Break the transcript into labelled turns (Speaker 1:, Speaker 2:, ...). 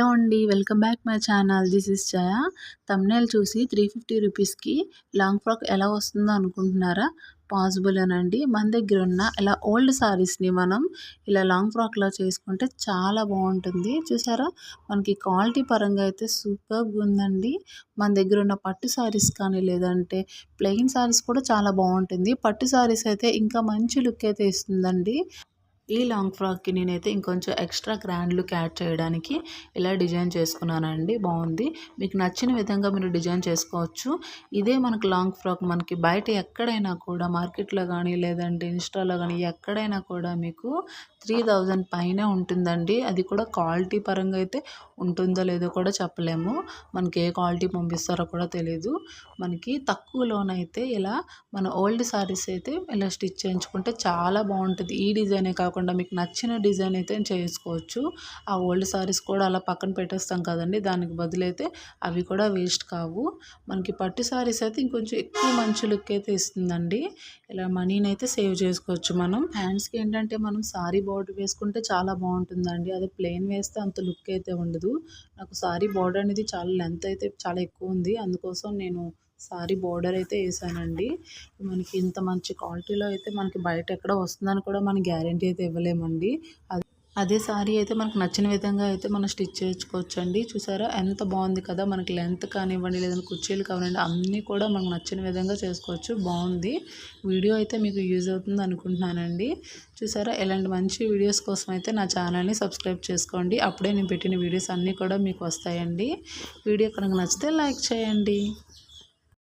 Speaker 1: Hello అండి welcome back my channel. This is Jaya. Thumbnail చూసి three fifty రూపీస్కి long frock ఎలా వస్తుందో అనుకుంటున్నారా? పాసిబుల్ అనండి. మన దగ్గర ఉన్న ఇలా ఓల్డ్ సారీస్ని మనం ఇలా లాంగ్ ఫ్రాక్లో చేసుకుంటే చాలా బాగుంటుంది. చూసారా? మనకి క్వాలిటీ పరంగా అయితే సూపర్గా ఉందండి. మన దగ్గర ఉన్న పట్టు సారీస్ కానీ లేదంటే ప్లెయిన్ సారీస్ కూడా చాలా బాగుంటుంది. పట్టు సారీస్ అయితే ఇంకా మంచి లుక్ అయితే ఇస్తుందండి. ఈ లాంగ్ ఫ్రాక్కి నేనైతే ఇంకొంచెం ఎక్స్ట్రా గ్రాండ్ లుక్ యాడ్ చేయడానికి ఇలా డిజైన్ చేసుకున్నానండి. బాగుంది మీకు నచ్చిన విధంగా మీరు డిజైన్ చేసుకోవచ్చు. ఇదే మనకు లాంగ్ ఫ్రాక్ మనకి బయట ఎక్కడైనా కూడా మార్కెట్లో కానీ లేదంటే ఇన్స్టాలో కానీ ఎక్కడైనా కూడా మీకు త్రీ థౌజండ్ పైనే ఉంటుందండి. అది కూడా క్వాలిటీ పరంగా అయితే ఉంటుందో లేదో కూడా చెప్పలేము. మనకి ఏ క్వాలిటీ పంపిస్తారో కూడా తెలియదు మనకి తక్కువలోనైతే ఇలా మన ఓల్డ్ సారీస్ అయితే ఇలా స్టిచ్ చేయించుకుంటే చాలా బాగుంటుంది ఈ డిజైనే కాకుండా మీకు నచ్చిన డిజైన్ అయితే చేసుకోవచ్చు. ఆ ఓల్డ్ సారీస్ కూడా అలా పక్కన పెట్టేస్తాం కదండి. దానికి బదులైతే అవి కూడా వేస్ట్ కావు. మనకి పట్టు సారీస్ అయితే ఇంకొంచెం ఎక్కువ మంచి లుక్ అయితే ఇస్తుందండి. ఇలా మనీని అయితే సేవ్ చేసుకోవచ్చు మనం. హ్యాండ్స్కి ఏంటంటే మనం సారీ బార్డర్ వేసుకుంటే చాలా బాగుంటుందండి. అదే ప్లెయిన్ వేస్తే అంత లుక్ అయితే ఉండదు. నాకు సారీ బార్డర్ అనేది చాలా లెంత్ అయితే చాలా ఎక్కువ ఉంది. అందుకోసం నేను సారీ బోర్డర్ అయితే వేసానండి. మనకి ఇంత మంచి క్వాలిటీలో అయితే మనకి బయట ఎక్కడ వస్తుందని కూడా మన గ్యారంటీ అయితే ఇవ్వలేమండి. అది అదే సారీ అయితే మనకు నచ్చిన విధంగా అయితే మనం స్టిచ్ చేసుకోవచ్చండి. చూసారా? ఎంత బాగుంది కదా? మనకి లెంత్ కానివ్వండి లేదంటే కుర్చీలు కానివ్వండి అన్నీ కూడా మనకు నచ్చిన విధంగా చేసుకోవచ్చు. బాగుంది. వీడియో అయితే మీకు యూజ్ అవుతుంది అనుకుంటున్నానండి. చూసారా? ఇలాంటి మంచి వీడియోస్ కోసం అయితే నా ఛానల్ని సబ్స్క్రైబ్ చేసుకోండి. అప్పుడే నేను పెట్టిన వీడియోస్ అన్నీ కూడా మీకు వస్తాయండి. వీడియో కనుక నచ్చితే లైక్ చేయండి.